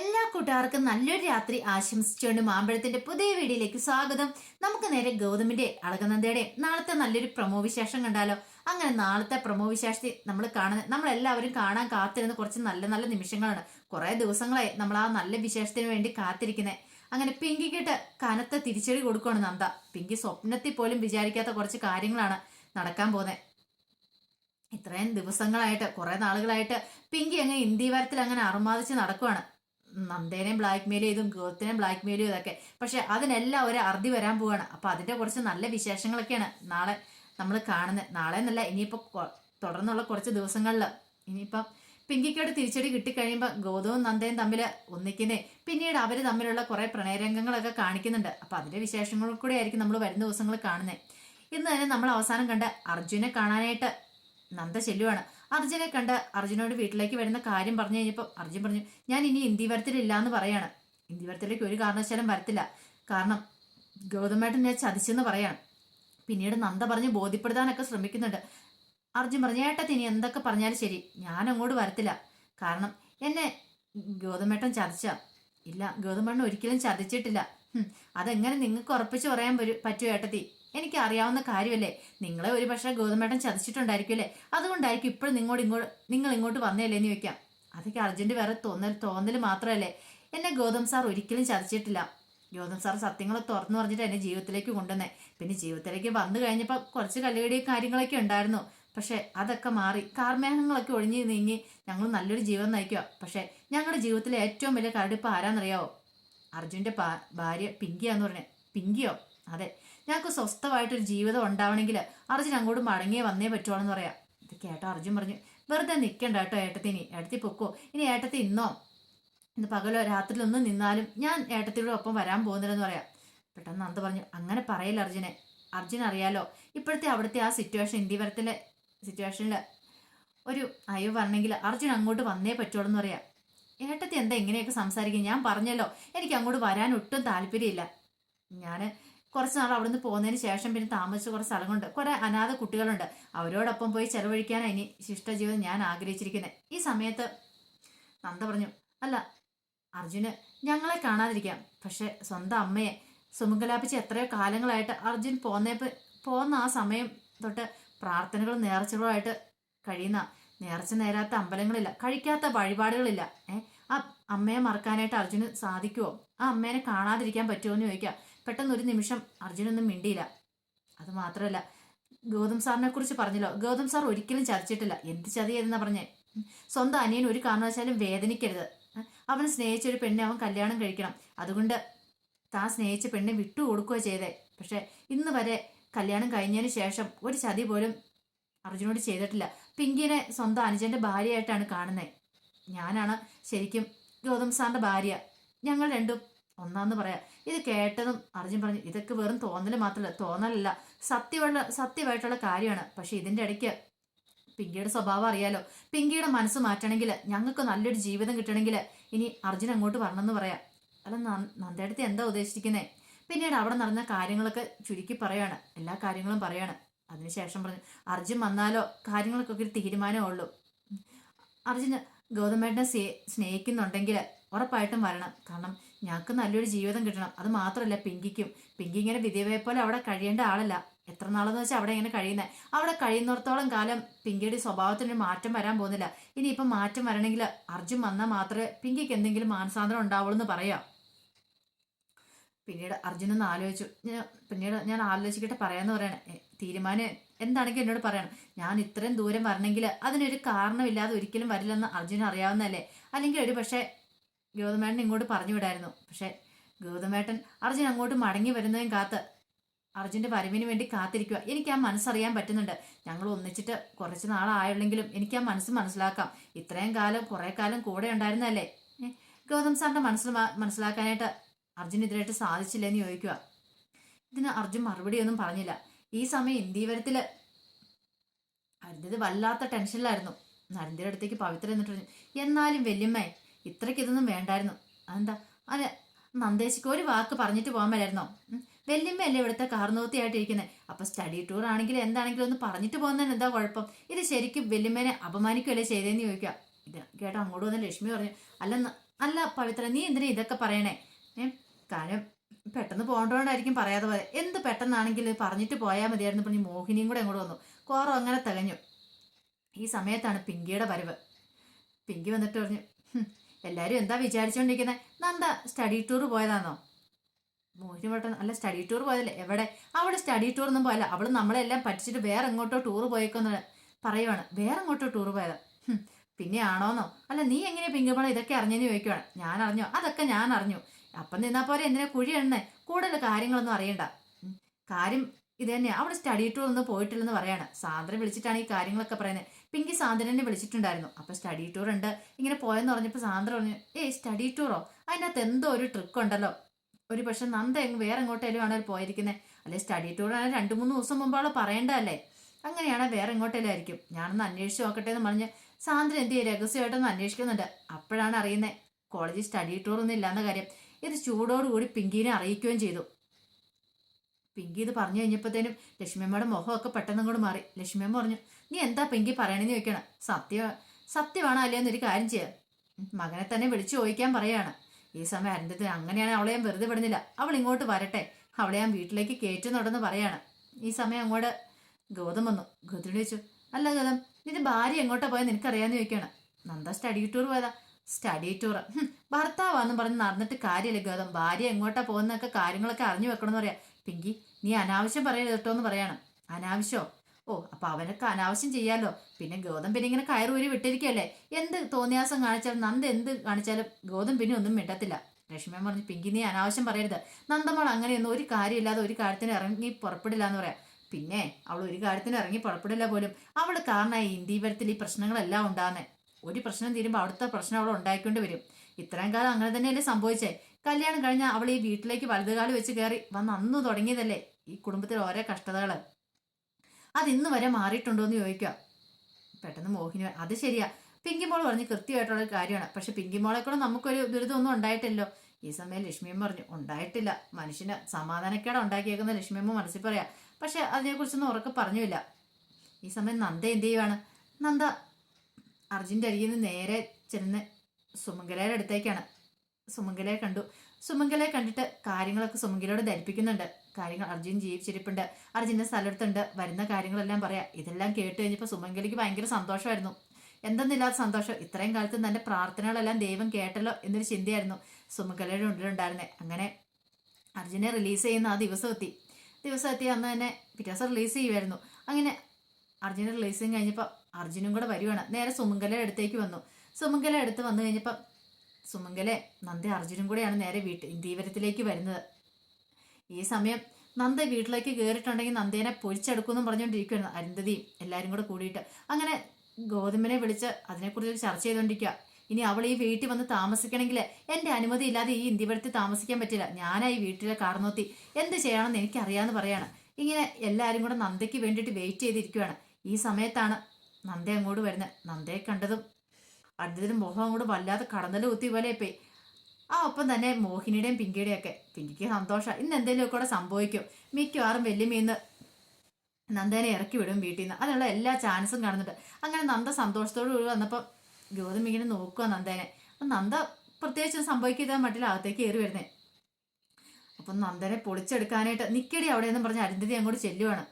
എല്ലാ കൂട്ടുകാർക്കും നല്ലൊരു രാത്രി ആശംസിച്ചുകൊണ്ട് മാമ്പഴത്തിന്റെ പുതിയ വീഡിയോയിലേക്ക് സ്വാഗതം. നമുക്ക് നേരെ ഗൗതമിന്റെ അളകനന്ദയുടെ നാളത്തെ നല്ലൊരു പ്രമോ വിശേഷം കണ്ടാലോ? അങ്ങനെ നാളത്തെ പ്രമോ വിശേഷത്തിൽ നമ്മൾ കാണുന്ന നമ്മളെല്ലാവരും കാണാൻ കാത്തിരുന്ന കുറച്ച് നല്ല നല്ല നിമിഷങ്ങളാണ്. കുറെ ദിവസങ്ങളായി നമ്മൾ ആ നല്ല വിശേഷത്തിന് വേണ്ടി കാത്തിരിക്കുന്നത് അങ്ങനെ പിങ്കിക്കിട്ട് കനത്ത തിരിച്ചടി കൊടുക്കുകയാണ് നന്ദ. പിങ്കി സ്വപ്നത്തിൽ പോലും വിചാരിക്കാത്ത കുറച്ച് കാര്യങ്ങളാണ് നടക്കാൻ പോകുന്നത് ഇത്രയും ദിവസങ്ങളായിട്ട് കുറെ നാളുകളായിട്ട് പിങ്കി അങ്ങ് ഇന്ത്യവാരത്തിൽ അങ്ങനെ അറുമാദിച്ച് നടക്കുവാണ്. നന്ദേനെയും ബ്ലാക്ക് മെയിൽ ചെയ്തും ഗോത്തിനെയും ബ്ലാക്ക് മെയിൽ ചെയ്തൊക്കെ പക്ഷെ അതിനെല്ലാം ഒരു അറുതി വരാൻ പോവാണ്. അപ്പൊ അതിന്റെ കുറച്ച് നല്ല വിശേഷങ്ങളൊക്കെയാണ് നാളെ നമ്മൾ കാണുന്നത്. നാളെ എന്നല്ല ഇനിയിപ്പോ കൊ- തുടർന്നുള്ള കുറച്ച് ദിവസങ്ങളിൽ ഇനിയിപ്പം പിങ്കിക്കോട് തിരിച്ചടി കിട്ടിക്കഴിയുമ്പോൾ ഗോതവും നന്ദയും തമ്മിൽ ഒന്നിക്കുന്നേ. പിന്നീട് അവർ തമ്മിലുള്ള കുറെ പ്രണയരംഗങ്ങളൊക്കെ കാണിക്കുന്നുണ്ട്. അപ്പോൾ അതിന്റെ വിശേഷങ്ങൾ കൂടെ ആയിരിക്കും നമ്മൾ വരുന്ന ദിവസങ്ങൾ കാണുന്നത് ഇന്ന് തന്നെ നമ്മൾ അവസാനം കണ്ട അർജുനെ കാണാനായിട്ട് നന്ദ ചെല്ലുവാണ്. അർജുനെ കണ്ട് അർജുനോട് വീട്ടിലേക്ക് വരുന്ന കാര്യം പറഞ്ഞു കഴിഞ്ഞപ്പോൾ അർജുൻ പറഞ്ഞു ഞാൻ ഇനി ഇന്ത്യ വരത്തിലില്ല എന്ന് പറയാണ്. ഇന്ത്യ വരത്തിലേക്ക് ഒരു കാരണവശാലും വരത്തില്ല. കാരണം ഗൗതമേട്ടൻ ഞാൻ ചതിച്ചെന്ന് പറയാണ്. പിന്നീട് നന്ദ പറഞ്ഞ് ബോധ്യപ്പെടുത്താനൊക്കെ ശ്രമിക്കുന്നുണ്ട്. അർജുൻ പറഞ്ഞു ഏട്ടത്തി ഇനി എന്തൊക്കെ പറഞ്ഞാലും ശരി. ഞാൻ അങ്ങോട്ട് വരത്തില്ല. കാരണം എന്നെ ഗൗതമേട്ടൻ ചതിച്ച. ഇല്ല ഗൗതമേട്ടൻ ഒരിക്കലും ചതിച്ചിട്ടില്ല. അതെങ്ങനെ നിങ്ങൾക്ക് ഉറപ്പിച്ച് പറയാൻ പറ്റുമോ ഏട്ടത്തി? എനിക്ക് അറിയാവുന്ന കാര്യമല്ലേ? നിങ്ങളെ ഒരു പക്ഷേ ഗൗതമേട്ടൻ ചതിച്ചിട്ടുണ്ടായിരിക്കും അല്ലേ അതുകൊണ്ടായിരിക്കും ഇപ്പോഴും നിങ്ങളോട് ഇങ്ങോട്ട് നിങ്ങൾ ഇങ്ങോട്ട് വന്നേല്ലേ എന്ന് ചോദിക്കാം. അതൊക്കെ അർജന്റ് വേറെ തോന്നൽ തോന്നൽ മാത്രമല്ലേ? എന്നെ ഗോതം സാർ ഒരിക്കലും ചതിച്ചിട്ടില്ല. ഗോതം സാർ സത്യങ്ങളെ തുറന്നു പറഞ്ഞിട്ട് എന്നെ ജീവിതത്തിലേക്ക് കൊണ്ടുവന്നേ. പിന്നെ ജീവിതത്തിലേക്ക് വന്നു കഴിഞ്ഞപ്പോൾ കുറച്ച് കല്ലുകടിയും കാര്യങ്ങളൊക്കെ ഉണ്ടായിരുന്നു. പക്ഷേ അതൊക്കെ മാറി കാർമേഹങ്ങളൊക്കെ ഒഴിഞ്ഞ് നീങ്ങി ഞങ്ങൾ നല്ലൊരു ജീവിതം നയിക്കുക പക്ഷേ ഞങ്ങളുടെ ജീവിതത്തിലെ ഏറ്റവും വലിയ കരടിപ്പ് ആരാന്നറിയാവോ? അർജുന്റെ ഭാര്യ പിങ്കിയാന്ന് പറഞ്ഞേ. പിങ്കിയോ? അതെ. ഞങ്ങൾക്ക് സ്വസ്ഥമായിട്ടൊരു ജീവിതം ഉണ്ടാവണമെങ്കിൽ അർജുൻ അങ്ങോട്ട് മടങ്ങിയേ വന്നേ പറ്റുവാണെന്ന് പറയാം. ഇത് കേട്ടോ അർജുൻ പറഞ്ഞു വെറുതെ നിൽക്കണ്ട കേട്ടോ ഏട്ടത്തിനി. ഏട്ടത്തി പൊക്കോ. ഇനി ഏട്ടത്തി ഇന്നോ? ഇന്ന് പകലോ രാത്രിയിലൊന്നും നിന്നാലും ഞാൻ ഏട്ടത്തിയുടെ ഒപ്പം വരാൻ പോകുന്നില്ലെന്ന് പറയാം. പെട്ടെന്ന് നന്ദ പറഞ്ഞു അങ്ങനെ പറയില്ല അർജുനെ. അർജുൻ അറിയാലോ ഇപ്പോഴത്തെ അവിടുത്തെ ആ സിറ്റുവേഷൻ ഇന്ത്യവരത്തിലെ സിറ്റുവേഷനിൽ ഒരു അയവ് പറഞ്ഞെങ്കിൽ അർജുൻ അങ്ങോട്ട് വന്നേ പറ്റുള്ളൂ എന്ന് പറയാം. ഏട്ടത്തി എന്താ ഇങ്ങനെയൊക്കെ സംസാരിക്കും ഞാൻ പറഞ്ഞല്ലോ എനിക്ക് അങ്ങോട്ട് വരാൻ ഒട്ടും താല്പര്യമില്ല. ഞാൻ കുറച്ച് നാൾ അവിടുന്ന് പോകുന്നതിന് ശേഷം പിന്നെ താമസിച്ച കുറച്ച് സ്ഥലങ്ങളുണ്ട്. കുറെ അനാഥ കുട്ടികളുണ്ട്. അവരോടൊപ്പം പോയി ചെലവഴിക്കാനാണ് ഇനി ശിഷ്ടജീവിതം ഞാൻ ആഗ്രഹിച്ചിരിക്കുന്നത് ഈ സമയത്ത് നന്ദ പറഞ്ഞു അല്ല അർജുന് ഞങ്ങളെ കാണാതിരിക്കാം. പക്ഷെ സ്വന്തം അമ്മയെ സുമുഖലാപ്പിച്ച് എത്രയോ കാലങ്ങളായിട്ട് അർജുൻ പോന്നേപ്പ് പോന്ന ആ സമയം തൊട്ട് പ്രാർത്ഥനകളും നേർച്ചകളുമായിട്ട് കഴിയുന്ന നേർച്ച നേരാത്ത അമ്പലങ്ങളില്ല. കഴിക്കാത്ത വഴിപാടുകളില്ല. ഏഹ് ആ അമ്മയെ മറക്കാനായിട്ട് അർജുന് സാധിക്കുമോ ആ അമ്മേനെ കാണാതിരിക്കാൻ പറ്റുമോ എന്ന് ചോദിക്കാം. പെട്ടെന്ന് ഒരു നിമിഷം അർജുനൊന്നും മിണ്ടിയില്ല. അത് മാത്രമല്ല ഗൗതം സാറിനെ കുറിച്ച് പറഞ്ഞല്ലോ. ഗൗതം സാർ ഒരിക്കലും ചതിച്ചിട്ടില്ല. എന്ത് ചതിയെന്നാ പറഞ്ഞേ. സ്വന്തം അനിയൻ ഒരു കാരണവശാലും വേദനിക്കരുത്? അവൻ സ്നേഹിച്ച ഒരു പെണ്ണെ അവൻ കല്യാണം കഴിക്കണം. അതുകൊണ്ട് താൻ സ്നേഹിച്ച പെണ്ണെ വിട്ടുകൊടുക്കുക ചെയ്തേ. പക്ഷെ ഇന്ന് വരെ കല്യാണം കഴിഞ്ഞതിന് ശേഷം ഒരു ചതി പോലും അർജുനോട് ചെയ്തിട്ടില്ല. പിങ്കിനെ സ്വന്തം അനുജന്റെ ഭാര്യയായിട്ടാണ് കാണുന്നത് ഞാനാണ് ശരിക്കും ഗൗതം സാറിന്റെ ഭാര്യ. ഞങ്ങൾ രണ്ടും ഒന്നാന്ന് പറയാം. ഇത് കേട്ടതും അർജുൻ പറഞ്ഞു ഇതൊക്കെ വെറും തോന്നൽ മാത്രമല്ല തോന്നലല്ല. സത്യമുള്ള സത്യമായിട്ടുള്ള കാര്യമാണ്. പക്ഷെ ഇതിന്റെ ഇടയ്ക്ക് പിങ്കിയുടെ സ്വഭാവം അറിയാലോ. പിങ്കിയുടെ മനസ്സ് മാറ്റണമെങ്കിൽ ഞങ്ങൾക്ക് നല്ലൊരു ജീവിതം കിട്ടണമെങ്കിൽ ഇനി അർജുൻ അങ്ങോട്ട് വരണമെന്ന് പറയാം. അല്ല ന- നന്ദേടത്ത് എന്താ ഉദ്ദേശിക്കുന്നത് പിന്നീട് അവിടെ നടന്ന കാര്യങ്ങളൊക്കെ ചുരുക്കി പറയാണ്. എല്ലാ കാര്യങ്ങളും പറയാണ്. അതിനുശേഷം പറഞ്ഞു അർജുൻ വന്നാലോ? കാര്യങ്ങൾക്കൊക്കെ ഒരു തീരുമാനമേ ഉള്ളൂ. അർജുന് ഗൗതമേട്ടനെ സ്നേഹിക്കുന്നുണ്ടെങ്കിൽ ഉറപ്പായിട്ടും വരണം. കാരണം ഞങ്ങൾക്ക് നല്ലൊരു ജീവിതം കിട്ടണം. അത് മാത്രമല്ല പിങ്കിക്കും. പിങ്കി ഇങ്ങനെ വിധവയെ പോലെ അവിടെ കഴിയേണ്ട ആളല്ല. എത്ര നാളെന്ന് വെച്ചാൽ അവിടെ ഇങ്ങനെ കഴിയുന്നത് അവിടെ കഴിയുന്നിടത്തോളം കാലം പിങ്കിയുടെ സ്വഭാവത്തിനൊരു മാറ്റം വരാൻ പോകുന്നില്ല. ഇനിയിപ്പം മാറ്റം വരണമെങ്കിൽ അർജുൻ വന്നാൽ മാത്രമേ പിങ്കിക്ക് എന്തെങ്കിലും മാനസാന്തരം ഉണ്ടാവുള്ളൂ എന്ന് പറയാം. പിന്നീട് അർജുൻ ഒന്ന് ആലോചിച്ചു. പിന്നീട് ഞാൻ ആലോചിച്ചിട്ട് പറയാമെന്ന് പറയണേ. തീരുമാനം എന്താണെങ്കിൽ എന്നോട് പറയണം. ഞാൻ ഇത്രയും ദൂരം വരണമെങ്കിൽ അതിനൊരു കാരണമില്ലാതെ ഒരിക്കലും വരില്ലെന്ന് അർജുൻ അറിയാവുന്നതല്ലേ? അല്ലെങ്കിൽ ഒരു പക്ഷേ ഗൗതമേട്ടൻ ഇങ്ങോട്ട് പറഞ്ഞു വിടായിരുന്നു. പക്ഷേ ഗൗതമേട്ടൻ അർജുൻ അങ്ങോട്ട് മടങ്ങി വരുന്നതും കാത്ത് അർജുന്റെ വരവിന് വേണ്ടി കാത്തിരിക്കുക എനിക്ക് ആ മനസ്സറിയാൻ പറ്റുന്നുണ്ട്. ഞങ്ങൾ ഒന്നിച്ചിട്ട് കുറച്ച് നാളായുള്ളെങ്കിലും എനിക്ക് ആ മനസ്സ് മനസ്സിലാക്കാം. ഇത്രയും കാലം കുറേ കാലം കൂടെ ഉണ്ടായിരുന്നല്ലേ? ഗൗതം സാറിന്റെ മനസ്സിൽ മനസ്സിലാക്കാനായിട്ട് അർജുൻ ഇതിനായിട്ട് സാധിച്ചില്ലെന്ന് ചോദിക്കുക ഇതിന് അർജുൻ മറുപടിയൊന്നും പറഞ്ഞില്ല. ഈ സമയം ഇന്ത്യവരത്തിൽ അരുന്നത് വല്ലാത്ത ടെൻഷനിലായിരുന്നു നരന്തിയുടെ അടുത്തേക്ക് പവിത്ര എന്നിട്ട് എന്നാലും വല്യമ്മേ ഇത്രയ്ക്ക് ഇതൊന്നും വേണ്ടായിരുന്നു. അതെന്താ? അതെ നന്ദേശിക്ക് ഒരു വാക്ക് പറഞ്ഞിട്ട് പോകാൻ ഉം. വല്യമ്മയല്ലേ ഇവിടുത്തെ കാർന്നോത്തിയായിട്ടിരിക്കുന്നത് അപ്പൊ സ്റ്റഡി ടൂർ ആണെങ്കിലും എന്താണെങ്കിലും ഒന്ന് പറഞ്ഞിട്ട് പോകുന്നതിന് എന്താ കുഴപ്പം? ഇത് ശരിക്കും വല്യമ്മേനെ അപമാനിക്കുകയല്ലേ ചെയ്തതെന്ന് ചോദിക്കുക. ഇത് കേട്ടോ അങ്ങോട്ട് വന്ന് ലക്ഷ്മി പറഞ്ഞു അല്ല അല്ല പവിത്ര നീ എന്തിനാ ഇതൊക്കെ പറയണേ? കാര്യം പെട്ടെന്ന് പോകേണ്ടതുകൊണ്ടായിരിക്കും പറയാതെ പോലെ എന്ത് പെട്ടെന്നാണെങ്കിൽ പറഞ്ഞിട്ട് പോയാൽ മതിയായിരുന്നു. പറഞ്ഞ് മോഹിനിയും കൂടെ അങ്ങോട്ട് വന്നു. കോറോ അങ്ങനെ തികഞ്ഞു. ഈ സമയത്താണ് പിങ്കിയുടെ വരവ്. പിങ്കി വന്നിട്ട് പറഞ്ഞു "ഹും, എല്ലാരും എന്താ വിചാരിച്ചുകൊണ്ടിരിക്കുന്നത് നന്ദ സ്റ്റഡി ടൂർ പോയതാണോ മോഹിനി വട്ടം അല്ല സ്റ്റഡി ടൂർ പോയതല്ലേ? എവിടെ? അവിടെ സ്റ്റഡി ടൂർ ഒന്നും പോയല്ല അവൾ നമ്മളെല്ലാം പഠിച്ചിട്ട് വേറെ എങ്ങോട്ടോ ടൂർ പോയേക്കെന്ന് പറയുവാണ്. വേറെ എങ്ങോട്ടോ ടൂർ പോയത് പിന്നെ ആണോന്നോ? അല്ല നീ എങ്ങനെ പിങ്കുമ്പോൾ ഇതൊക്കെ അറിഞ്ഞെന്ന് ചോദിക്കുവാണ്. ഞാൻ അറിഞ്ഞോ? അതൊക്കെ ഞാൻ അറിഞ്ഞു. അപ്പം നിന്നാ പോലെ എന്തിനാ കുഴി എണ്ണേ? കൂടുതൽ കാര്യങ്ങളൊന്നും അറിയണ്ട. കാര്യം ഇത് തന്നെയാ. അവിടെ സ്റ്റഡി ടൂർ ഒന്നും പോയിട്ടില്ലെന്ന് പറയാണ്. സാന്ദ്ര വിളിച്ചിട്ടാണ് ഈ കാര്യങ്ങളൊക്കെ പറയുന്നത്. പിങ്കി സാന്ദ്രനെ വിളിച്ചിട്ടുണ്ടായിരുന്നു. അപ്പൊ സ്റ്റഡി ടൂർ ഉണ്ട്. ഇങ്ങനെ പോയെന്ന് പറഞ്ഞപ്പോൾ സാന്ദ്ര പറഞ്ഞു ഏയ് സ്റ്റഡി ടൂറോ അതിനകത്ത് എന്തോ ഒരു ട്രിക്ക് ഉണ്ടല്ലോ. ഒരു പക്ഷെ നന്ദ വേറെ എങ്ങോട്ടേലും ആണ് പോയിരിക്കുന്നത് അല്ലെ സ്റ്റഡി ടൂർ ആണെങ്കിൽ രണ്ടു മൂന്ന് ദിവസം മുമ്പ് പറയേണ്ടതല്ലേ? അങ്ങനെയാണ് വേറെ എങ്ങോട്ടേലും ആയിരിക്കും. ഞാനൊന്ന് അന്വേഷിച്ച് നോക്കട്ടെ എന്ന് പറഞ്ഞ് സാന്ദ്ര എന്ത് രഹസ്യമായിട്ടൊന്ന് അന്വേഷിക്കുന്നുണ്ട്. അപ്പോഴാണ് അറിയുന്നത് കോളേജിൽ സ്റ്റഡി ടൂർ ഒന്നും ഇല്ലാന്ന കാര്യം. ഇത് ചൂടോടുകൂടി പിങ്കിനെ അറിയിക്കുകയും ചെയ്തു. പിങ്കി ഇത് പറഞ്ഞു കഴിഞ്ഞപ്പോഴത്തേനും ലക്ഷ്മിയമ്മയുടെ മുഖമൊക്കെ പെട്ടെന്ന് കൂടെ മാറി. ലക്ഷ്മിയമ്മ പറഞ്ഞു നീ എന്താ പിങ്കി പറയണെന്ന് ചോദിക്കണം? സത്യ സത്യമാണോ അല്ലയെന്ന് ഒരു കാര്യം ചെയ്യാം. മകനെ തന്നെ വിളിച്ചു ചോദിക്കാൻ പറയാണ്. ഈ സമയം അരുന്ധതി അങ്ങനെയാണ് അവളെ ഞാൻ വെറുതെ വിടുന്നില്ല. അവൾ ഇങ്ങോട്ട് വരട്ടെ. അവളെ ഞാൻ വീട്ടിലേക്ക് കയറ്റുന്നുണ്ടെന്ന് പറയാണ്. ഈ സമയം അങ്ങോട്ട് ഗൗതം വന്നു. ഗൗതം ചോദിച്ചു അല്ല ഗൗതം നിന്റെ ഭാര്യ എങ്ങോട്ടാ പോയാൽ നിനക്കറിയാന്ന് ചോദിക്കാണ് നന്ദ സ്റ്റഡി ടൂർ പോയതാ. സ്റ്റഡി ടൂർ ഭർത്താവാന്ന് പറഞ്ഞ് നടന്നിട്ട് കാര്യമില്ല ഗൗതം. ഭാര്യ എങ്ങോട്ടാ പോകുന്നൊക്കെ കാര്യങ്ങളൊക്കെ അറിഞ്ഞു വെക്കണമെന്ന് പറയാം. പിങ്കി നീ അനാവശ്യം പറയരുത് കേട്ടോ എന്ന് പറയണം. അനാവശ്യമോ ഓ അപ്പൊ അവനൊക്കെ അനാവശ്യം ചെയ്യാലോ? പിന്നെ ഗൗതം പിന്നെ ഇങ്ങനെ കയറൂരി വിട്ടിരിക്കല്ലേ എന്ത് തോന്നിയാസം കാണിച്ചാലും നന്ദ എന്ത് കാണിച്ചാലും ഗൗതം പിന്നെ ഒന്നും മിണ്ടത്തില്ല. ലക്ഷ്മി പറഞ്ഞു പിങ്കി നീ അനാവശ്യം പറയരുത്. നന്ദമോൾ അങ്ങനെയൊന്നും ഒരു കാര്യമില്ലാതെ ഒരു കാര്യത്തിന് ഇറങ്ങി പുറപ്പെടില്ല എന്ന് പറയാം. പിന്നെ അവൾ ഒരു കാര്യത്തിന് ഇറങ്ങി പുറപ്പെടില്ല പോലും. അവൾ കാരണമായി ഇന്ത്യപരത്തിൽ ഈ പ്രശ്നങ്ങളെല്ലാം ഉണ്ടാകുന്നത് ഒരു പ്രശ്നം തീരുമ്പോൾ അവിടുത്തെ പ്രശ്നം അവൾ ഉണ്ടായിക്കൊണ്ട് വരും. ഇത്രയും കാലം അങ്ങനെ തന്നെയല്ലേ സംഭവിച്ചേ? കല്യാണം കഴിഞ്ഞാൽ അവൾ ഈ വീട്ടിലേക്ക് വലതുകാലം വെച്ച് കയറി വന്ന് അന്ന് തുടങ്ങിയതല്ലേ? ഈ കുടുംബത്തിൽ ഓരോ കഷ്ടതകൾ അത് ഇന്ന് വരെ മാറിയിട്ടുണ്ടോ എന്ന് ചോദിക്കുക പെട്ടെന്ന് മോഹിനി അത് ശരിയാ. പിങ്കിമോൾ പറഞ്ഞ് കൃത്യമായിട്ടുള്ള കാര്യമാണ്. പക്ഷെ പിങ്കിമോളെ കൂടെ നമുക്കൊരു ദുരിതമൊന്നും ഉണ്ടായിട്ടില്ലോ ഈ സമയം ലക്ഷ്മിയമ്മ പറഞ്ഞു ഉണ്ടായിട്ടില്ല. മനുഷ്യന് സമാധാനക്കേട് ഉണ്ടാക്കിയേക്കുന്ന ലക്ഷ്മിയമ്മ മനസ്സിൽ പറയാം. പക്ഷെ അതിനെക്കുറിച്ചൊന്നും ഉറക്കെ പറഞ്ഞില്ല. ഈ സമയം നന്ദ എന്ത് ചെയ്യുവാണ്? നന്ദ അർജുന്റെ അരികിൽ നിന്ന് നേരെ ചെന്ന് സുമംഗലയുടെ അടുത്തേക്കാണ്. സുമംഗലയെ കണ്ടു. സുമംഗലയെ കണ്ടിട്ട് കാര്യങ്ങളൊക്കെ സുമംഗലയോട് ധരിപ്പിക്കുന്നുണ്ട്. കാര്യങ്ങൾ അർജുൻ ജീവിച്ചിരിപ്പുണ്ട്. അർജുന്റെ സ്ഥലത്തുണ്ട് വരുന്ന കാര്യങ്ങളെല്ലാം പറയാം. ഇതെല്ലാം കേട്ട് കഴിഞ്ഞപ്പോൾ സുമംഗലിക്ക് ഭയങ്കര സന്തോഷമായിരുന്നു. എന്തെന്നില്ലാത്ത സന്തോഷം. ഇത്രയും കാലത്ത് തന്റെ പ്രാർത്ഥനകളെല്ലാം ദൈവം കേട്ടല്ലോ എന്നൊരു ചിന്തയായിരുന്നു സുമംഗലയുടെ ഉള്ളിലുണ്ടായിരുന്നത് അങ്ങനെ അർജുനെ റിലീസ് ചെയ്യുന്ന ആ ദിവസം എത്തി. ദിവസം എത്തി അന്ന് തന്നെ പിറ്റേ ദിവസം റിലീസ് ചെയ്യുമായിരുന്നു അങ്ങനെ അർജുനെ റിലീസ് ചെയ്ത് കഴിഞ്ഞപ്പോൾ അർജുനും കൂടെ വരുവാണ്. നേരെ സുമംഗലയുടെ അടുത്തേക്ക് വന്നു. സുമംഗല അടുത്ത് വന്നു കഴിഞ്ഞപ്പോൾ സുമംഗലെ നന്ദ അർജുനും കൂടെയാണ് നേരെ വീട്ടിൽ ദീപരത്തിലേക്ക് വരുന്നത്. ഈ സമയം നന്ദ വീട്ടിലേക്ക് കയറിയിട്ടുണ്ടെങ്കിൽ നന്ദേനെ പൊരിച്ചെടുക്കുമെന്നും പറഞ്ഞുകൊണ്ടിരിക്കുകയാണ് അരുന്ധതിയും എല്ലാവരും കൂടെ കൂടിയിട്ട് അങ്ങനെ ഗോതമ്പിനെ വിളിച്ച് അതിനെക്കുറിച്ച് ചർച്ച ചെയ്തുകൊണ്ടിരിക്കുക. ഇനി അവൾ ഈ വീട്ടിൽ വന്ന് താമസിക്കണമെങ്കിൽ എന്റെ അനുമതി ഇല്ലാതെ ഈ ഇന്ത്യപുരത്തിൽ താമസിക്കാൻ പറ്റില്ല. ഞാനാ ഈ വീട്ടിലെ കാർന്നോത്തി. എന്ത് ചെയ്യണമെന്ന് എനിക്കറിയാമെന്ന് പറയാണ്. ഇങ്ങനെ എല്ലാവരും കൂടെ നന്ദയ്ക്ക് വേണ്ടിയിട്ട് വെയിറ്റ് ചെയ്തിരിക്കുകയാണ്. ഈ സമയത്താണ് നന്ദ അങ്ങോട്ട് വരുന്നത്. നന്ദയെ കണ്ടതും അടുത്തതിന് മുഖം അങ്ങോട്ട് വല്ലാതെ കടന്നൽ കുത്തി പോലെ പോയി ആ ഒപ്പം തന്നെ മോഹിനിയുടെയും പിങ്കിയുടെയും ഒക്കെ പിങ്കിക്ക് സന്തോഷം. ഇന്ന് എന്തെങ്കിലുമൊക്കെ കൂടെ സംഭവിക്കും. മിക്കവാറും വെല്ലുമീന്ന് നന്ദനെ ഇറക്കി വിടും വീട്ടിൽ നിന്ന് അതിനുള്ള എല്ലാ ചാൻസും കാണുന്നുണ്ട്. അങ്ങനെ നന്ദ സന്തോഷത്തോടു കൂടി വന്നപ്പോൾ ഗൗതം ഇങ്ങനെ നോക്കുക നന്ദനെ. അപ്പം നന്ദ പ്രത്യേകിച്ച് സംഭവിക്കാൻ മട്ടില്ല അകത്തേക്ക് കയറി വരുന്നേ. അപ്പം നന്ദനെ പൊളിച്ചെടുക്കാനായിട്ട് നിക്കടി അവിടെ എന്ന് പറഞ്ഞ് അരുന്ധതി അങ്ങോട്ട് ചെല്ലുവാണ്.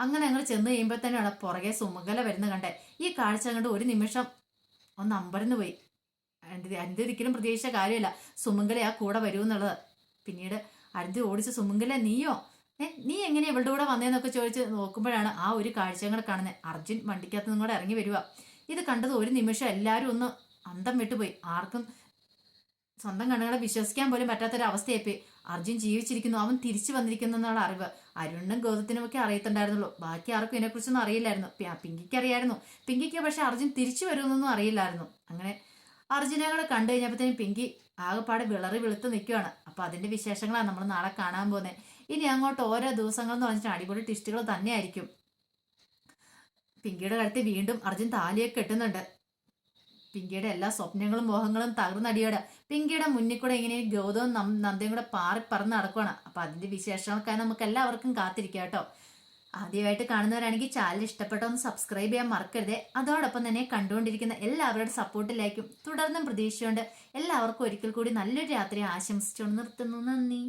അങ്ങനെ ഞങ്ങൾ ചെന്ന് കഴിയുമ്പോൾ തന്നെയാണ് പുറകെ സുമകല വരുന്ന കണ്ടേ. ഈ കാഴ്ച കണ്ട് ഒരു നിമിഷം ഒന്ന് അമ്പരന്ന് പോയി. അരുന്ധതി ഒരിക്കലും പ്രതീക്ഷിച്ച കാര്യമല്ല. സുമംഗല ആ കൂടെ വരൂ എന്നുള്ളത് പിന്നീട് അരന്തി ഓടിച്ച് സുമംഗല നീയോ? ഏ നീ എങ്ങനെ ഇവളുടെ കൂടെ വന്നേന്നൊക്കെ ചോദിച്ച് നോക്കുമ്പോഴാണ് ആ ഒരു കാഴ്ചകൾ കാണുന്നത് അർജുൻ വണ്ടിക്കകത്ത് നിന്നും കൂടെ ഇറങ്ങി വരിക ഇത് കണ്ടത് ഒരു നിമിഷം എല്ലാവരും ഒന്ന് അന്തം വിട്ടുപോയി. ആർക്കും സ്വന്തം കണ്ണുകളെ വിശ്വസിക്കാൻ പോലും പറ്റാത്തൊരു അവസ്ഥയായിപ്പോയി അർജുൻ ജീവിച്ചിരിക്കുന്നു അവൻ തിരിച്ചു വന്നിരിക്കുന്നു എന്നുള്ള അറിവ്. അരുണിനും ഗൗതത്തിനും ഒക്കെ അറിയത്തുണ്ടായിരുന്നുള്ളൂ. ബാക്കി ആർക്കും ഇതിനെക്കുറിച്ചൊന്നും അറിയില്ലായിരുന്നു. പിങ്കിക്ക് അറിയായിരുന്നു. പിങ്കിക്ക് പക്ഷെ അർജുൻ തിരിച്ചു വരുമെന്നൊന്നും അറിയില്ലായിരുന്നു. അങ്ങനെ അർജുനെ കൂടെ കണ്ടു കഴിഞ്ഞപ്പോഴത്തേനും പിങ്കി ആകെപ്പാടെ വിളറി വെളുത്ത് നിൽക്കുകയാണ് അപ്പൊ അതിന്റെ വിശേഷങ്ങളാണ് നമ്മൾ നാളെ കാണാൻ പോകുന്നത്. ഇനി അങ്ങോട്ട് ഓരോ ദിവസങ്ങൾ എന്ന് പറഞ്ഞിട്ട് അടിപൊളി ടിസ്റ്റുകൾ തന്നെയായിരിക്കും. പിങ്കിയുടെ കഴുത്തിൽ വീണ്ടും അർജുൻ താലിയൊക്കെ കെട്ടുന്നുണ്ട് പിങ്കിയുടെ എല്ലാ സ്വപ്നങ്ങളും മോഹങ്ങളും തകർന്നടിയോട് പിങ്കിയുടെ മുന്നിൽ കൂടെ ഇങ്ങനെ ഗൗതവും നന്ദയും കൂടെ പാറി പറന്ന് നടക്കുവാണ്. അപ്പൊ അതിന്റെ വിശേഷങ്ങൾക്കായി നമുക്ക് എല്ലാവർക്കും കാത്തിരിക്കാം കേട്ടോ. ആദ്യമായിട്ട് കാണുന്നവരാണെങ്കിൽ ചാനൽ ഇഷ്ടപ്പെട്ടോ ഒന്ന് സബ്സ്ക്രൈബ് ചെയ്യാൻ മറക്കരുത്. അതോടൊപ്പം തന്നെ കണ്ടുകൊണ്ടിരിക്കുന്ന എല്ലാവരുടെ സപ്പോർട്ടിലേക്കും തുടർന്നും പ്രതീക്ഷിച്ചുകൊണ്ട് എല്ലാവർക്കും ഒരിക്കൽ കൂടി നല്ലൊരു രാത്രി ആശംസിച്ചുകൊണ്ട് നിർത്തുന്നു. നന്ദി.